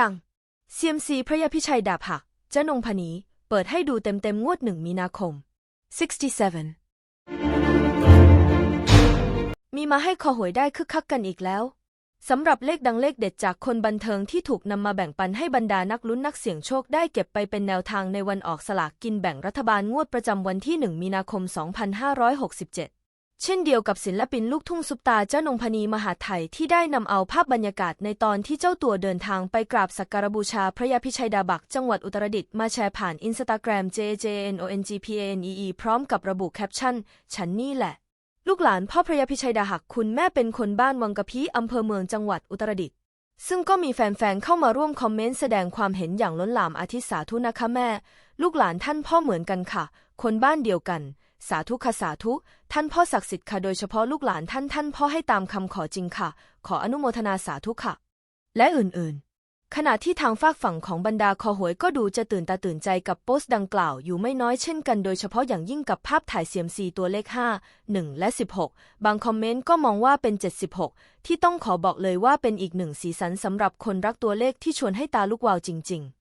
ดัง CMC พระยาพิชัยดาบหักเจ้านงพนีเปิดให้ดูเต็มๆงวดหนึ่งมีนาคม 67 มีมาให้คอหวยได้คึกคักกันอีกแล้ว สำหรับเลขดังเลขเด็ดจากคนบันเทิงที่ถูกนำมาแบ่งปันให้บรรดานักลุ้นนักเสี่ยงโชคได้เก็บไปเป็นแนวทางในวันออกสลากกินแบ่งรัฐบาลงวดประจำวันที่ 1 มีนาคม 2567 เช่นเดียวกับศิลปินลูกทุ่งซุปตาเจ้านงพนีมหาไทยที่ได้นำเอาภาพบรรยากาศในตอนที่เจ้าตัวเดินทางไปกราบสักการบูชาพระยาพิชัยดาบักจังหวัดอุตรดิตถ์มาแชร์ผ่านอินสตาแกรม JJNONGPANEE พร้อมกับระบุแคปชั่น ฉันนี่แหละ ลูกหลานพ่อพระยาพิชัยดาหักคุณแม่เป็นคนบ้านวังกะพีอำเภอเมืองจังหวัดอุตรดิตถ์ซึ่งก็มีแฟนๆ เข้ามาร่วมคอมเมนต์แสดงความเห็นอย่างล้นหลามอาทิสาธุนะคะแม่ ลูกหลานท่านพ่อเหมือนกันค่ะ คนบ้านเดียวกัน สาธุค่ะสาธุ ท่านพ่อศักดิ์สิทธิ์ค่ะโดยเฉพาะลูกหลานท่านท่านพ่อให้ตามคำขอจริงค่ะ ขออนุโมทนาสาธุค่ะ และอื่นๆ ขณะที่ทางฝากฝั่งของบรรดาคอหวยก็ดูจะตื่นตาตื่นใจกับโพสต์ดังกล่าวอยู่ไม่น้อยเช่นกันโดยเฉพาะอย่างยิ่งกับภาพถ่ายเซียมซีตัวเลข 5 1 และ 16 บางคอมเมนต์ก็มองว่าเป็น 76 ที่ต้องขอบอกเลยว่าเป็นอีกหนึ่งสีสันสำหรับคนรักตัวเลขที่ชวนให้ตาลุกวาวจริง ๆ